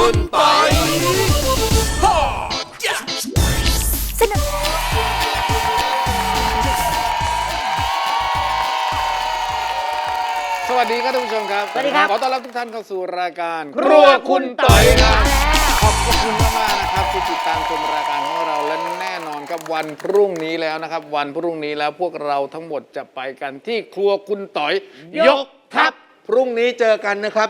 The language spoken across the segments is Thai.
คุณปอยสนุกสวัสดีครับท่านผู้ชมครับ สวัสดีครับ ขอต้อนรับทุกท่านเข้าสู่รายการครัวคุณต่อยครับขอบคุณมากๆนะครับที่ติดตามชมรายการของเราและแน่นอนครับวันพรุ่งนี้แล้วนะครับ วันพรุ่งนี้แล้วพวกเราทั้งหมดจะไปกันที่ครัวคุณต่อย ยกทัพ พรุ่งนี้เจอกันนะครับ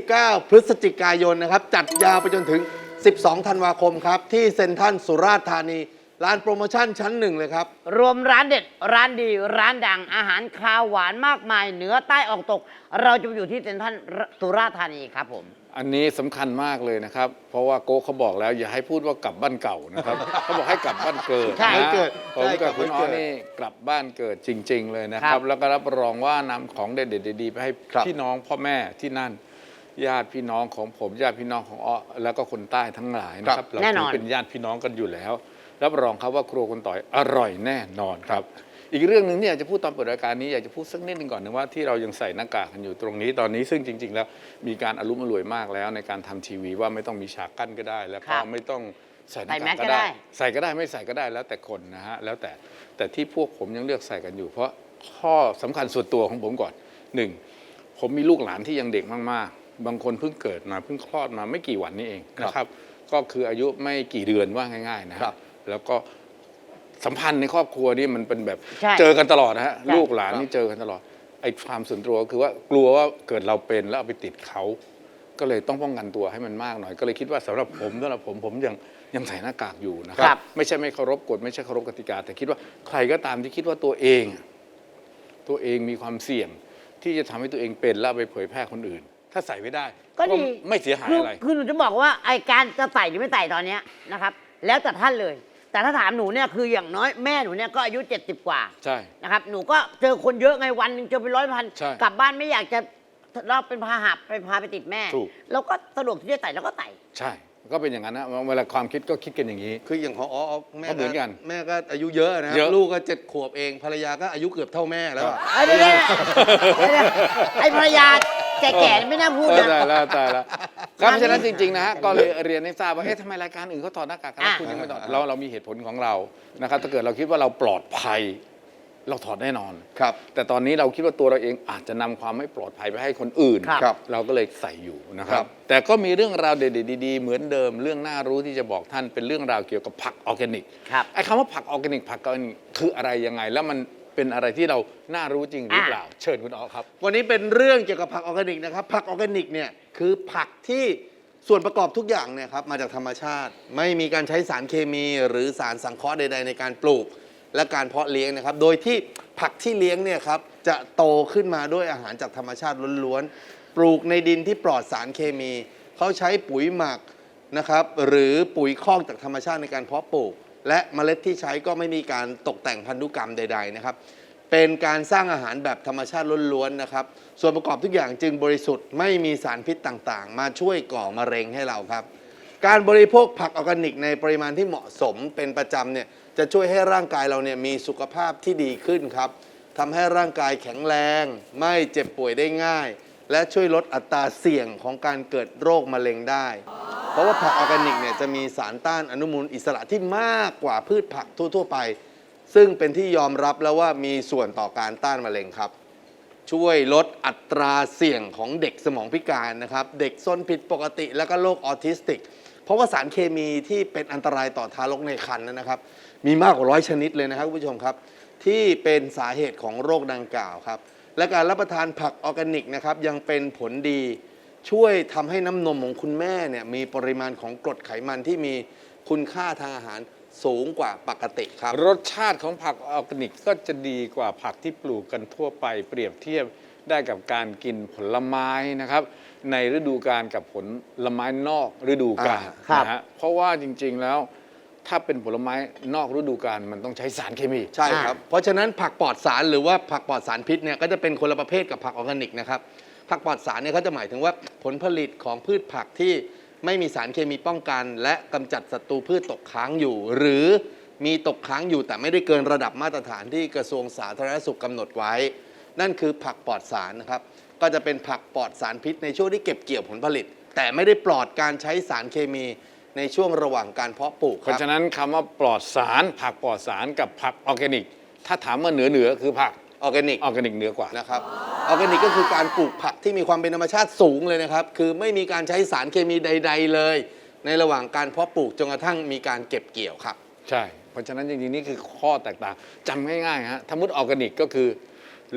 29 พฤศจิกายนนะครับ จัดยาวไปจนถึง 12 ธันวาคมครับ ที่เซ็นทรัลสุราษฎร์ธานี ร้านโปรโมชั่นชั้นหนึ่งเลยครับ รวมร้านเด็ด ร้านดี ร้านดัง อาหารคาวหวานมากมาย เหนือใต้ออกตก เราจะไปอยู่ที่เซ็นทรัลสุราษฎร์ธานีครับผม อันนี้สำคัญมากเลยนะครับ เพราะว่าโก้เขาบอกแล้ว อย่าให้พูดว่ากลับบ้านเก่านะครับ เขาบอกให้กลับบ้านเกิดใช่นะเกิดผมใช่กลักับบคุณบ้านอ๋อเกิดนี่กลับบ้านเกิดจริง ๆ เลยนะคครัรับบแล้วก็รับรองว่านำของเด็ดๆดีๆไปให้ครับ พี่น้องพ่อแม่ที่นั่น ญาติพี่น้องของผมญาติพี่น้องของอ้อแล้วก็คนใต้ทั้งหลายนะครับ เราแน่นถืออน เป็นญาติพี่น้องกันอยู่แล้ว รับรองครับว่าครัวคุณต่อยอร่อยแน่นอนครับ อีกเรื่องหนึ่งที่อยากจะพูดตอนเปิดรายการนี้อยากจะพูดสักนิดหนึ่งก่อนนะว่าที่เรายังใส่หน้ากากกันอยู่ตรงนี้ตอนนี้ซึ่งจริง ๆ แล้วมีการอารมณ์อร่วยมากแล้ว ในการทำทีวีว่าไม่ต้องมีฉากกั้นก็ได้ แล้วคก็รับไม่ต้องใส่หน้าใส่แมกาสกก็ก็ได้ได้ ใส่ก็ได้ไม่ใส่ก็ได้แล้วแต่คนนะฮะแล้วแต่แต่ที่พวกผมยังเลือกใส่กันอยู่ เพราะข้อสำคัญส่วนตัวของผมก่อนหนึ่งผมมีลูกหลานที่ยังเด็กมากๆ บางคนเพิ่งเกิดมาเพิ่งคลอดมาไม่กี่วันนี้เองนะครับ ก็คืออายุไม่กี่เดือนว่าง่าย ๆนะฮะครับ แล้วก็ สัมพันธ์ในครอบครัวนี่มันเป็นแบบใช่เจอกันตลอดนะฮะใช่ลูกหลานนี่เจอกันตลอด ไอ้ความส่วนตัวก็คือว่ากลัวว่าเกิดเราเป็นแล้วเอาไปติดเขา ก็เลยต้องป้องกันตัวให้มันมากหน่อย ก็เลยคิดว่าสำหรับผมสำหรับผมผมยังยังใส่หน้ากากอยู่นะคครัรับ ไม่ใช่ไม่เคารพกฎไม่ใช่เคารพกติกา แต่คิดว่าใครก็ตามที่คิดว่าตัวเอง ตัวเองมีความเสี่ยง ที่จะทำให้ตัวเองเป็นแล้วเอาไปเผยแพร่คนอื่น ถ้าใส่ไม่ได้ก็ดีไม่เสียหายคืออะไร คือหนูจะบอกว่าไอการจะใส่หรือไม่ใส่ตอนเนี้ยนะครับ แล้วแต่ท่านเลย แต่ถ้าถามหนูเนี่ยคืออย่างน้อยแม่หนูเนี่ยก็อายุ 70 กว่าใช่ นะครับ หนูก็เจอคนเยอะไงวันหนึ่งเจอเป็นร้อยพันใช่กลับบ้านไม่อยากจะเราเป็นพาหะไปพาไปติดแม่ถูกเราก็สะดวกที่จะใส่เราก็ใส่ใช่ ก็เป็นอย่างนั้นนะเวลาความคิดก็คิดกันอย่างนี้ คืออย่างของอ๋อแม่ก็เหมือนกันแม่ก็อายุเยอะนะครับเยอะ ลูกก็เจ็ดขวบเองภรรยาก็อายุเกือบเท่าแม่แล้วอะ ไอ้ไม่ได้ไอ้ภรรยาแก่ๆไม่น่าพูดเออนะ ตายแล้วตายแล้ว ครับมาเพราะฉะนั้นจริงๆนะฮะก็เลยเรียนให้ทราบว่าเอ๊ะทำไมรายการอื่นเขาถอดหน้ากากกันแล้วอะคุณยังไม่ถอดเราเรามีเหตุผลของเรานะครับถ้าเกิดเราคิดว่าเราปลอดภัย เราถอดแน่นอน ครับ แต่ตอนนี้เราคิดว่าตัวเราเองอาจจะนำความไม่ปลอดภัยไปให้คนอื่นครับครับเราก็เลยใส่อยู่นะคครัรับ บ แต่ก็มีเรื่องราวเด็ดๆดีๆ เหมือนเดิม เรื่องน่ารู้ที่จะบอกท่านเป็นเรื่องราวเกี่ยวกับผักออร์แกนิกครับ ไอ้คำว่าผักออร์แกนิกผักออร์แกนิกคืออะไรยังไง แล้วมัน เป็นอะไรที่เราน่ารู้จริงหรือเปล่า เชิญคุณอ๋อครับ วันนี้เป็นเรื่องเกี่ยวกับผักออร์แกนิกนะครับ ผักออร์แกนิกเนี่ยคือผักที่ส่วนประกอบทุกอย่างเนี่ยครับมาจากธรรมชาติ ไม่มีการใช้สารเคมี หรือสารสังเคราะห์ใด ๆ ในการปลูก และการเพาะเลี้ยงนะครับ โดยที่ผักที่เลี้ยงเนี่ยครับจะโตขึ้นมาด้วยอาหารจากธรรมชาติล้วนๆ ปลูกในดินที่ปลอดสารเคมี เขาใช้ปุ๋ยหมักนะครับหรือปุ๋ยคอกจากธรรมชาติในการเพาะปลูก และเมล็ดที่ใช้ก็ไม่มีการตกแต่งพันธุกรรมใด ๆนะครับ เป็นการสร้างอาหารแบบธรรมชาติล้วนๆนะครับ ส่วนประกอบทุกอย่างจึงบริสุทธิ์ไม่มีสารพิษต่างๆ มาช่วยก่อมะเร็งให้เราครับ การบริโภคผักออร์แกนิก ในปริมาณที่เหมาะสมเป็นประจำเนี่ยจะช่วยให้ร่างกายเราเนี่ยมีสุขภาพที่ดีขึ้นครับทำให้ร่างกายแข็งแรง ไม่เจ็บป่วยได้ง่าย และช่วยลดอัตราเสี่ยงของการเกิดโรคมะเร็งได้ เพราะว่าผักออร์แกนิกเนี่ยจะมีสารต้านอนุมูลอิสระที่มากกว่าพืชผักทั่ว ๆ ไป ซึ่งเป็นที่ยอมรับแล้วว่ามีส่วนต่อการต้านมะเร็งครับ ช่วยลดอัตราเสี่ยงของเด็กสมองพิการนะครับ เด็กซนผิดปกติแล้วก็โรคออทิสติก เพราะว่าสารเคมีที่เป็นอันตรายต่อทารกในครรภ์นั้นนะครับ มีมากกว่าร้อยชนิดเลยนะครับคุณผู้ชมครับ ที่เป็นสาเหตุของโรคดังกล่าวครับและการรับประทานผักออร์แกนิกนะครับยังเป็นผลดี ช่วยทำให้น้ำนมของคุณแม่เนี่ยมีปริมาณของกรดไขมันที่มีคุณค่าทางอาหารสูงกว่าปกติครับ รสชาติของผักออร์แกนิกก็จะดีกว่าผักที่ปลูกกันทั่วไป เปรียบเทียบได้กับการกินผลไม้นะครับ ในฤดูกาลกับผลไม้นอกฤดูกาลอ่าครับ นะฮะเพราะว่าจริงๆแล้ว ถ้าเป็นผลไม้นอกฤดูกาลมันต้องใช้สารเคมี ใช่ครับ เพราะฉะนั้นผักปลอดสารหรือว่าผักปลอดสารพิษเนี่ยก็จะเป็นคนละประเภทกับผักออร์แกนิกนะครับ ผักปลอดสารเนี่ยเขาจะหมายถึงว่าผลผลิตของพืชผักที่ไม่มีสารเคมีป้องกัน และกำจัดศัตรูพืชตกค้างอยู่ หรือมีตกค้างอยู่แต่ไม่ได้เกินระดับมาตรฐานที่กระทรวงสาธารณสุขกำหนดไว้ นั่นคือผักปลอดสารนะครับ ก็จะเป็นผักปลอดสารพิษในช่วงที่เก็บเกี่ยวผลผลิต แต่ไม่ได้ปลอดการใช้สารเคมี ในช่วงระหว่างการเพาะปลูกคเพรับราะฉะนั้นคำว่าปลอดสารผักปลอดสารกับผักออร์แกนิก ถ้าถามว่าเหนือเหนือคือผักออร์แกนิก ออร์แกนิกเหนือกว่า นะครับออร์แกนิกก็คือการปลูกผักที่มีความเป็นธรรมชาติสูงเลยนะครับ คือไม่มีการใช้สารเคมีใด ๆ เลย ในระหว่างการเพาะปลูกจนกระทั่งมีการเก็บเกี่ยวครับ ใช่ เพราะฉะนั้นจริงๆนี่คือข้อแตกต่างจำง่ายๆฮะถ้ามุดออร์แกนิกก็คือ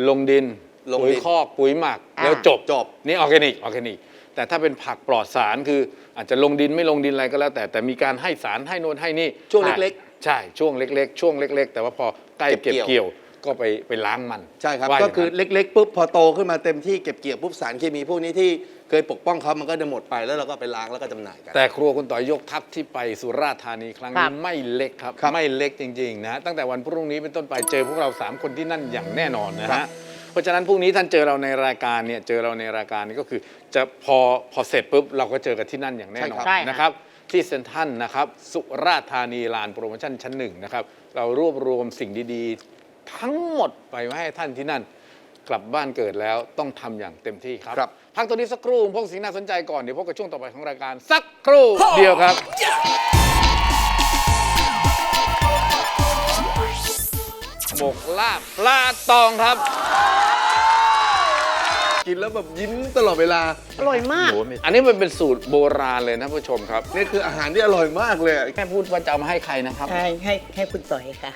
ลงดินลงดินปุ๋ยคอกปุ๋ยหมักอ่าแล้วจบจบ นี่ออร์แกนิกออร์แกนิก แต่ถ้าเป็นผักปลอดสารคืออาจจะลงดินไม่ลงดินอะไรก็แล้ว แต่แต่มีการให้สารให้โน่นให้นี่ช่วงเล็ก ๆ ใช่ช่วงเล็ก ๆ ช่วงเล็ก ๆ แต่ว่าพอใกล้เก็บเก็บเกี่ยวเกี่ยวก็ไปไปล้างมันใช่ครับ ว่าก็ย่างคือนั้นเล็ก ๆ ปุ๊บพอโตขึ้นมาเต็มที่เก็บเกี่ยวปุ๊บสารเคมีพวกนี้ที่เคยปกป้องเขามันก็จะหมดไปแล้วเราก็ไปล้างแล้วก็จำหน่ายกัน แต่ครัวคุณต่อยยกทัพที่ไปสุราษฎร์ธานีครั้งครันี้บ ไม่เล็กครับครับไม่เล็กจริง ๆ นะ ตั้งแต่วันพรุ่งนี้เป็นต้นไปเจอพวกเรา 3 คนที่นั่นอย่างแน่นอนนะครัฮะบ เพราะฉะนั้นพรุ่งนี้ท่านเจอเราในรายการเนี่ยเจอเราในรายการนี้ก็คือ จะพอพอเสร็จปุ๊บเราก็เจอกันที่นั่นอย่างแน่นอนใช่ครับ นะครับ ที่เซ็นทรัลนะครับ สุราษฎร์ธานีลานโปรโมชั่นชั้นหนึ่งนะครับ เรารวบรวมสิ่งดีๆ ทั้งหมดไปไว้ให้ท่านที่นั่น กลับบ้านเกิดแล้วต้องทำอย่างเต็มที่ครับครับ พักตัวนี้สักครู่พวกสิ่งน่าสนใจก่อนเดี๋ยวพบกับช่วงต่อไปของรายการสักครู่เดียวครับ หมกลาบปลาตองครับ กินแล้วแบบยิ้มตลอดเวลา อร่อยมาก อันนี้มันเป็นสูตรโบราณเลยนะผู้ชมครับ นี่คืออาหารที่อร่อยมากเลยแค่พูดว่าจะเอามาให้ใครนะครับ ให้ให้ให้คุณต่อยค่ะ